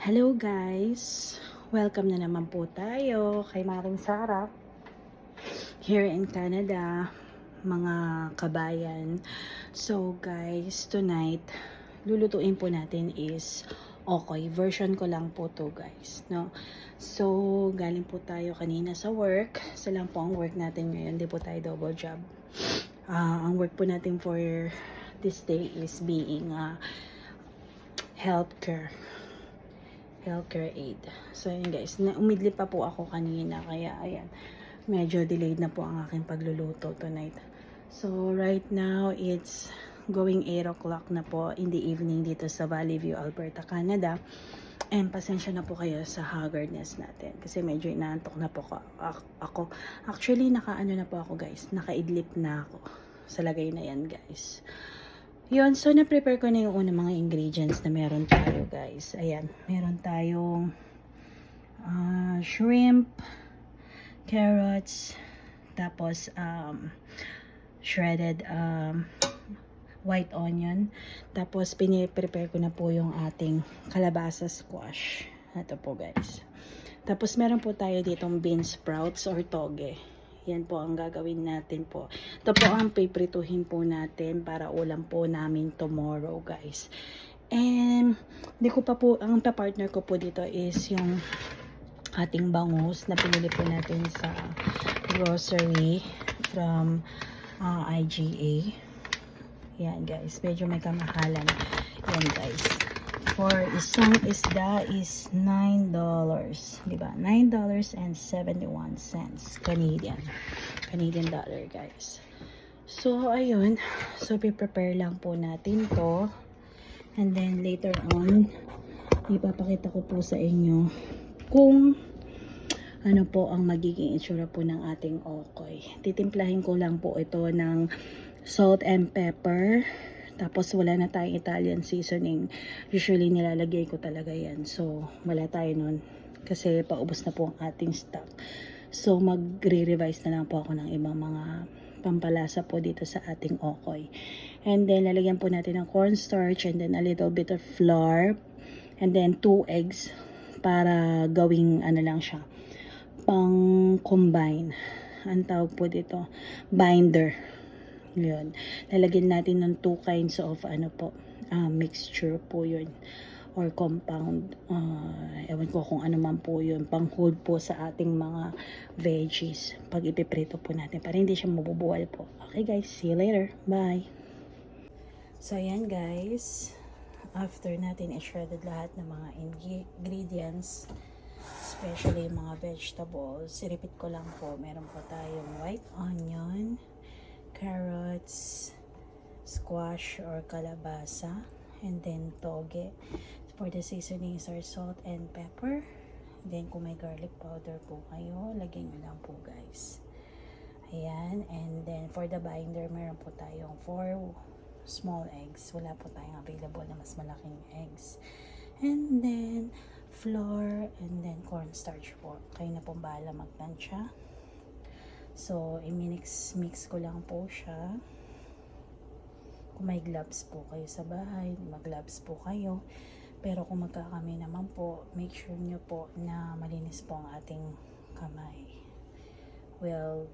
Hello guys! Welcome na naman po tayo kay Maring Sarah here in Canada, mga kabayan. So guys, tonight, lulutuin po natin is okay, version ko lang po to guys, no? So, galing po tayo kanina sa work. Sa lang po ang work natin ngayon, di po tayo double job. Ah, ang work po natin for this day is being uh, healthcare healthcare aid. So, yun guys. Na, umidli pa po ako kanina. Kaya, ayan. Medyo delayed na po ang aking pagluluto tonight. So, right now, it's going 8 o'clock na po in the evening dito sa Valley View, Alberta, Canada. And pasensya na po kayo sa haggardness natin. Kasi medyo inaantok na po ko- ak- ako. Actually, nakaano na po ako guys. Nakaidlip na ako. Sa lagay na yan guys. Yun, so na-prepare ko na yung unang mga ingredients na meron tayo, guys. Ayan, meron tayong ah, shrimp, carrots, tapos um, shredded um, white onion. Tapos piniprepare ko na po yung ating kalabasa squash. Ito po, guys. Tapos meron po tayo ditong bean sprouts or toge. Yan po ang gagawin natin po. Ito po ang piprituhin po natin para ulam po namin tomorrow, guys. And, di ko pa po, ang partner ko po dito is yung ating bangus na pinili po natin sa grocery from uh, IGA. Yan, guys. Medyo may kamahalan. Yan, guys. For isang isda is $9. Diba? $9.71 Canadian. Canadian dollar, guys. So, ayun. So, prepare lang po natin to. And then, later on, ipapakita ko po sa inyo kung ano po ang magiging itsura po ng ating okoy. Titimplahin ko lang po ito ng salt and pepper. Tapos wala na tayong Italian seasoning. Usually nilalagay ko talaga yan. So wala tayo nun. Kasi paubos na po ang ating stock. So magre-revise na lang po ako ng ibang mga pampalasa po dito sa ating okoy. And then lalagyan po natin ng cornstarch and then a little bit of flour. And then two eggs para gawing ano lang siya pang combine. Ang tawag po dito, binder. Yun. Lalagyan natin ng two kinds of ano po, ah, mixture po yun or compound. ah, ewan ko kung ano man po yun. Pang hold po sa ating mga veggies pag ipiprito po natin para hindi siya mabubuwal po. Okay guys, see you later. Bye! So ayan guys, after natin i-shredded lahat ng mga ingredients, especially mga vegetables, i-repeat ko lang po, meron po tayong white onion, carrots, squash or kalabasa, and then toge. For the seasonings are salt and pepper. Then kung may garlic powder po kayo, lagyan nyo lang po guys. Ayan, and then for the binder, meron po tayong 4 small eggs. Wala po tayong available na mas malaking eggs. And then, flour, and then cornstarch po. Kayo na pong bahala magtansya. So, i-mix mix ko lang po siya. Kung may gloves po kayo sa bahay, mag-gloves po kayo. Pero kung magkakami naman po, make sure nyo po na malinis po ang ating kamay. Well,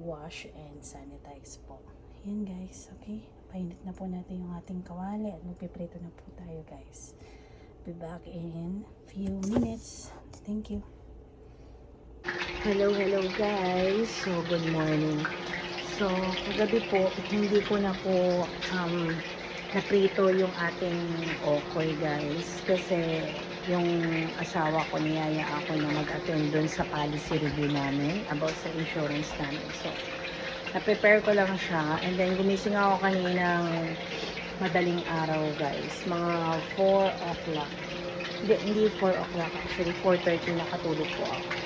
wash and sanitize po. Yan guys, okay? Painit na po natin yung ating kawali at magpiprito na po tayo guys. Be back in few minutes. Thank you. Hello, hello guys. So, good morning. So, kagabi po, hindi ko na po um, naprito yung ating okoy guys. Kasi yung asawa ko niyaya ako na mag-attend dun sa policy review namin about sa insurance namin. So, na-prepare ko lang siya. And then, gumising ako kaninang madaling araw guys. Mga 4 o'clock. Hindi, hindi 4 o'clock. Actually, 4.30 nakatulog po ako.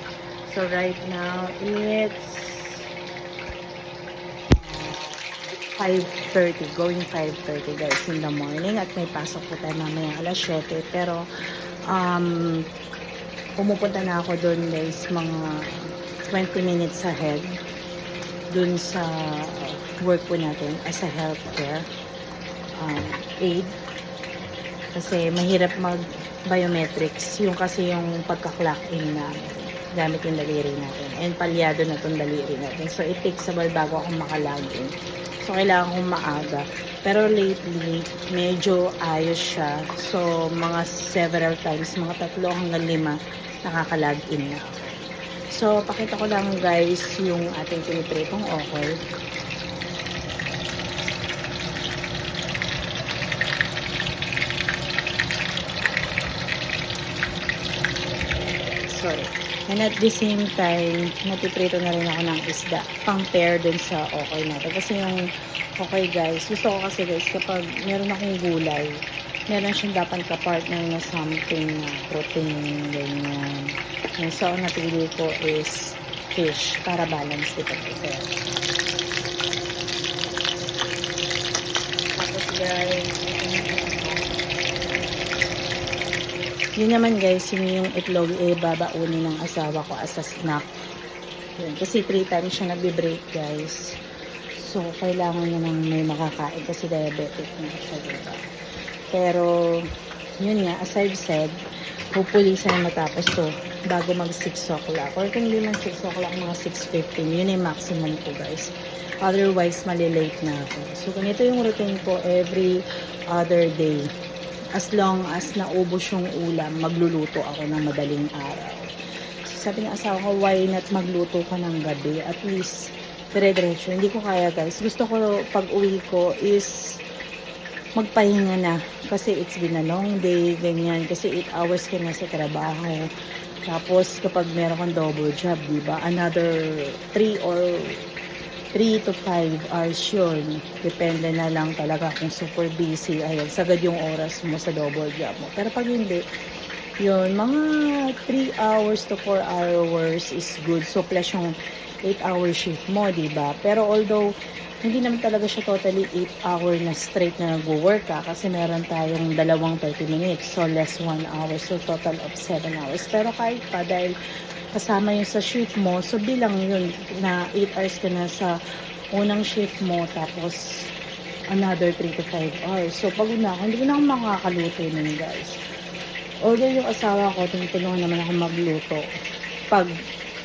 So, right now, it's 5.30. Going 5.30 guys in the morning. At may pasok po tayo mamaya alas 7. Pero, um, pumupunta na ako doon guys mga 20 minutes ahead dun sa work po natin as a healthcare um, aid kasi mahirap mag biometrics. Yung kasi yung pagka-clock in na gamit yung daliri natin. And palyado na itong daliri natin. So, it takes a while bago ako makalagin. So, kailangan kong maaga. Pero lately, medyo ayos siya. So, mga several times, mga tatlo hanggang lima, nakaka-login na. So, pakita ko lang guys yung ating pinipritong okol. And at the same time, natiprito na rin ako ng isda. Pang pair dun sa okay natin. Kasi yung okay guys, gusto ko kasi guys, kapag meron akong gulay, meron siyang dapat ka-partner na something na protein, ganyan. And so, ang napili ko is fish para balance ito kasi. Tapos guys, yun naman guys, yun yung itlog eh babaunin ng asawa ko as a snack. Yun, kasi three times siya nagbe-break guys. So, kailangan niya nang may makakain kasi diabetic na siya, diba? Pero, yun nga, as I've said, hopefully matapos to bago mag 6 o'clock. Or kung hindi man 6 o'clock, mga 6.15. Yun yung maximum ko, guys. Otherwise, malilate na ako. So, ganito yung routine ko every other day. As long as naubos yung ulam, magluluto ako ng madaling araw. So, sabi ng asawa ko, why not magluto ka ng gabi? At least, dire-diretso. Hindi ko kaya, guys. Gusto ko, pag uwi ko, is magpahinga na kasi it's been a long day, ganyan, kasi 8 hours ka na sa trabaho. Tapos, kapag meron kang double job, di ba, another 3 or 3 to 5 hours yun. Depende na lang talaga kung super busy. Ayun, sagad yung oras mo sa double job mo. Pero pag hindi, yun, mga 3 hours to 4 hours is good. So, plus yung 8 hour shift mo, di ba? Pero although, hindi naman talaga siya totally 8 hour na straight na nag-work ka kasi meron tayong dalawang 30 minutes. So, less 1 hour. So, total of 7 hours. Pero kahit pa, dahil kasama yung sa shift mo, so bilang yun na 8 hours ka na sa unang shift mo, tapos another 3 to 5 hours. So, pagod na ako, hindi ko na ako makakaluto nun, guys. Although yung asawa ko, tinutulungan naman ako magluto. Pag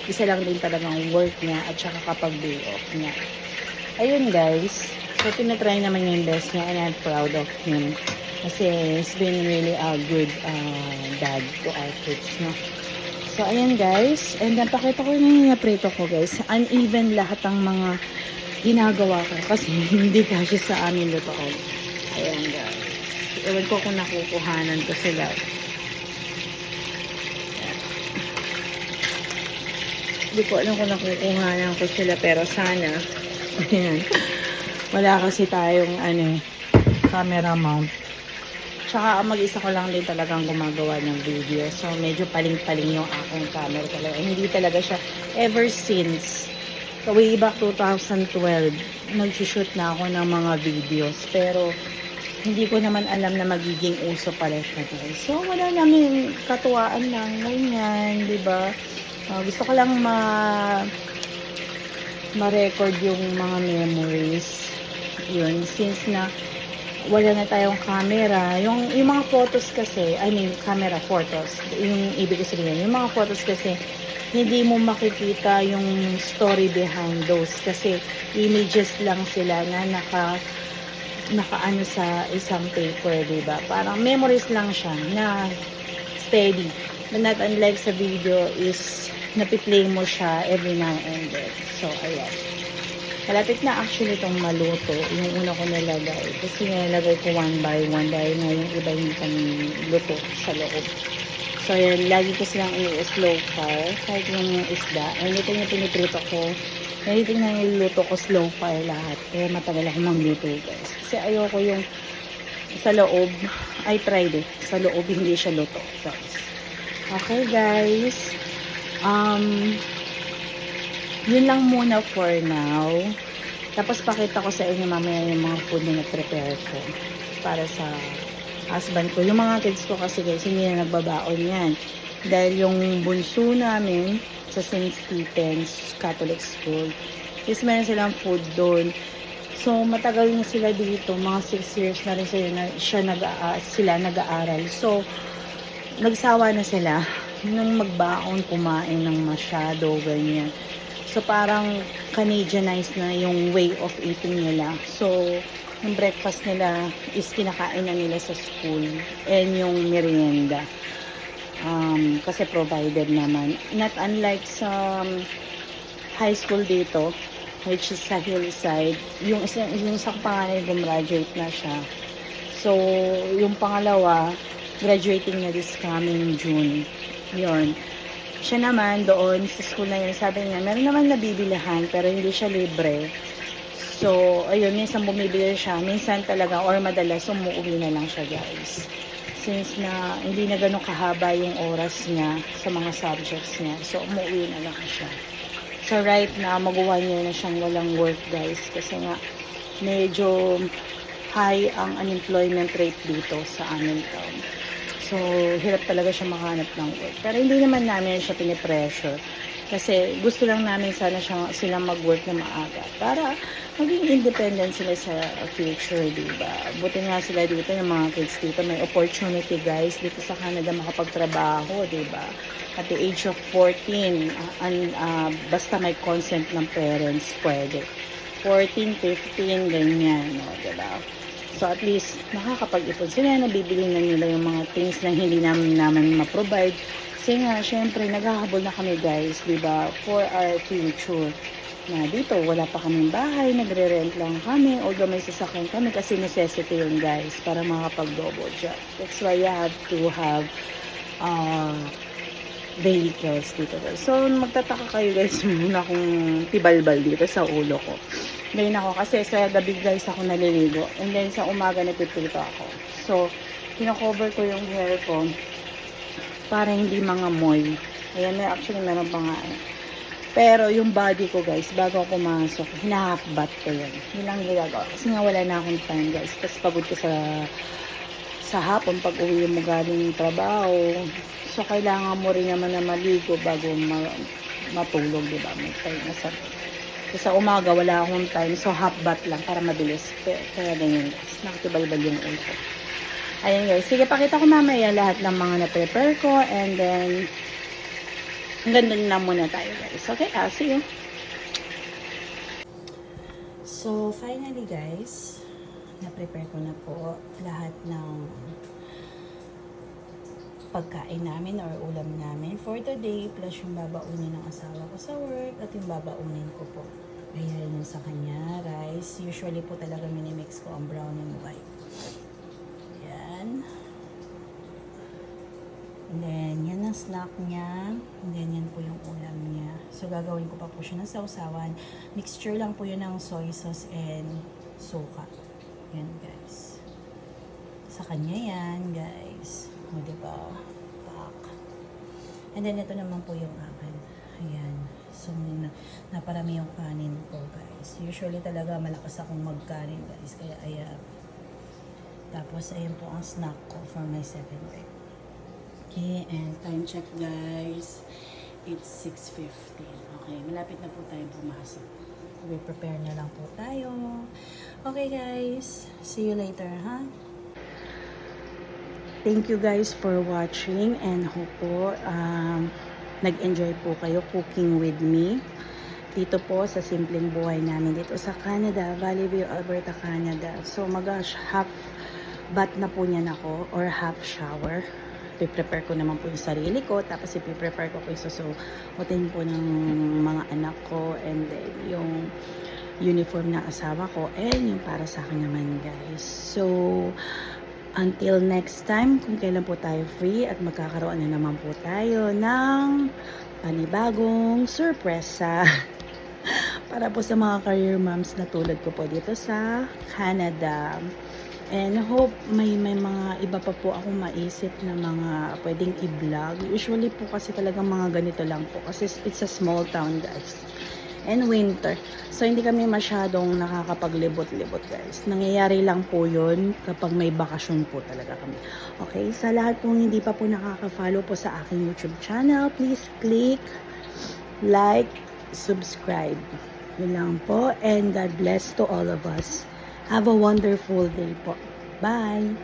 isa lang din talagang work niya at saka kapag day off niya. Ayun guys, so tinatry naman yung best niya and I'm proud of him. Kasi he's been really a good uh, dad to our kids, no? So, ayan guys. And then, pakita ko yung naprito ko guys. Uneven lahat ng mga ginagawa ko. Kasi hindi kasi sa amin lutoon. Ayan guys. Ewan ko kung nakukuhanan ko sila. Hindi ko alam kung nakukuhanan ko sila. Pero sana. Ayan. Wala kasi tayong ano, camera mount. Tsaka mag-isa ko lang din talagang gumagawa ng video. So, medyo paling-paling yung aking camera talaga. Hindi talaga siya ever since way back 2012, nagsushoot na ako ng mga videos. Pero, hindi ko naman alam na magiging uso pala siya. guys. So, wala namin katuwaan lang. Ganyan, di ba? Ah, gusto ko lang ma ma-record yung mga memories. Yun, since na wala na tayong camera. Yung, yung mga photos kasi, I mean, camera photos, yung ibig sabihin, yung mga photos kasi, hindi mo makikita yung story behind those kasi images lang sila na naka nakaano sa isang paper, di ba? Parang memories lang siya na steady. But not unlike sa video is napiplay mo siya every now and then. So, ayan. Malapit na actually itong maluto. Yung una ko nilagay. Kasi nilagay ko one by one dahil na yung iba yung luto sa loob. So, ayan. Lagi ko silang i-slow fire. Kahit yung isda. Ito yung piniprito ko. Ganito na yung luto ko slow fire lahat. Kaya matagal ako magluto guys. Kasi ayoko yung sa loob. I tried it. Sa loob hindi siya luto guys. Okay guys. Um, yun lang muna for now. Tapos pakita ko sa inyo mamaya yung mga food na na-prepare ko para sa husband ko. Yung mga kids ko kasi guys, hindi na nagbabaon yan. Dahil yung bunso namin sa St. Stephen's Catholic School, is meron silang food doon. So, matagal na sila dito. Mga 6 years na rin sila, siya nag sila nag-aaral. So, nagsawa na sila nung magbaon kumain ng masyado, ganyan. So, parang Canadianized na yung way of eating nila. So, yung breakfast nila is kinakain na nila sa school and yung merienda. Um, kasi provided naman. Not unlike sa um, high school dito, which is sa hillside, yung isa, yung isang panganay gumraduate na siya. So, yung pangalawa, graduating na this coming June. Yun. Siya naman doon sa school na yun, sabi niya, meron naman nabibilihan pero hindi siya libre. So, ayun, minsan bumibili siya, minsan talaga, or madalas, umuwi na lang siya guys. Since na hindi na ganun kahaba yung oras niya sa mga subjects niya. So, umuwi na lang siya. So, right now, mag-one year na siyang walang work guys. Kasi nga, medyo high ang unemployment rate dito sa aming town. So, hirap talaga siya makahanap ng work. Pero hindi naman namin siya pinipressure. Kasi gusto lang namin sana siya, sila mag-work na maaga. Para maging independent sila sa future, di ba? Buti nga sila dito, yung mga kids dito, may opportunity guys dito sa Canada makapagtrabaho, di ba? At the age of 14, uh, un- uh, basta may consent ng parents, pwede. 14, 15, ganyan, no, di ba? So at least nakakapag-ipon sila, nabibili na nila yung mga things na hindi namin naman ma-provide. Kasi nga, syempre, naghahabol na kami guys, di ba, for our future. Na dito, wala pa kaming bahay, nagre-rent lang kami, although may sasakyan kami kasi necessity yun guys, para makapag-double job. That's why you have to have uh, vehicles dito guys. So, magtataka kayo guys muna kung tibalbal dito sa ulo ko. Ngayon ako, kasi sa gabi guys ako naliligo. And then sa umaga nagpipilito ako. So, kinakover ko yung hair ko para hindi mga moy. Ayan, actually meron pa nga. eh. Pero yung body ko guys, bago ako pumasok, hina-half bath ko yun. Yun lang ginagawa. Kasi nga wala na akong time guys. Tapos pagod ko sa sa hapon pag uwi mo galing ng trabaho. So, kailangan mo rin naman na maligo bago ma- matulog, di ba? May time na sa So, sa umaga, wala akong time. So, half bath lang para mabilis. Kaya, ganyan guys. Nakatibalbal yung ulo. Ayan guys. Sige, pakita ko mamaya lahat ng mga na-prepare ko. And then, doon lang muna tayo guys. Okay, I'll see you. So, finally guys, na-prepare ko na po lahat ng pagkain namin or ulam namin for today plus yung babaunin ng asawa ko sa work at yung babaunin ko po. Ayan yung sa kanya, rice. Usually po talaga minimix ko ang brown and white. Ayan. And then, yan ang snack niya. And then, yan po yung ulam niya. So, gagawin ko pa po siya ng sausawan. Mixture lang po yun ng soy sauce and suka. Yan, guys. Sa kanya yan, guys. O, diba? Pak. And then, ito naman po yung akin. Ayan. So, na, naparami yung kanin ko, guys. Usually talaga malakas akong magkanin, guys. Kaya, ayan. Tapos, ayan po ang snack ko for my second day. Okay, and time check, guys. It's 6.15. Okay, malapit na po tayong pumasok. We-prepare na lang po tayo. Okay, guys. See you later, ha? Thank you guys for watching and hope po um, nag-enjoy po kayo cooking with me dito po sa simpleng buhay namin dito sa Canada, Valley View, Alberta, Canada. So mag half bath na po niyan ako or half shower. Piprepare ko naman po yung sarili ko tapos ipiprepare ko po yung susuotin po ng mga anak ko and then yung uniform ng asawa ko and yung para sa akin naman guys. So, until next time, kung kailan po tayo free at magkakaroon na naman po tayo ng panibagong sorpresa para po sa mga career moms na tulad ko po dito sa Canada. And hope may may mga iba pa po akong maisip na mga pwedeng i-vlog. Usually po kasi talagang mga ganito lang po kasi it's a small town guys. And winter. So hindi kami masyadong nakakapaglibot-libot guys. Nangyayari lang po yun kapag may bakasyon po talaga kami. Okay, sa lahat pong hindi pa po nakaka-follow po sa aking YouTube channel, please click like, subscribe. Yun lang po. And God bless to all of us. Have a wonderful day po. Bye!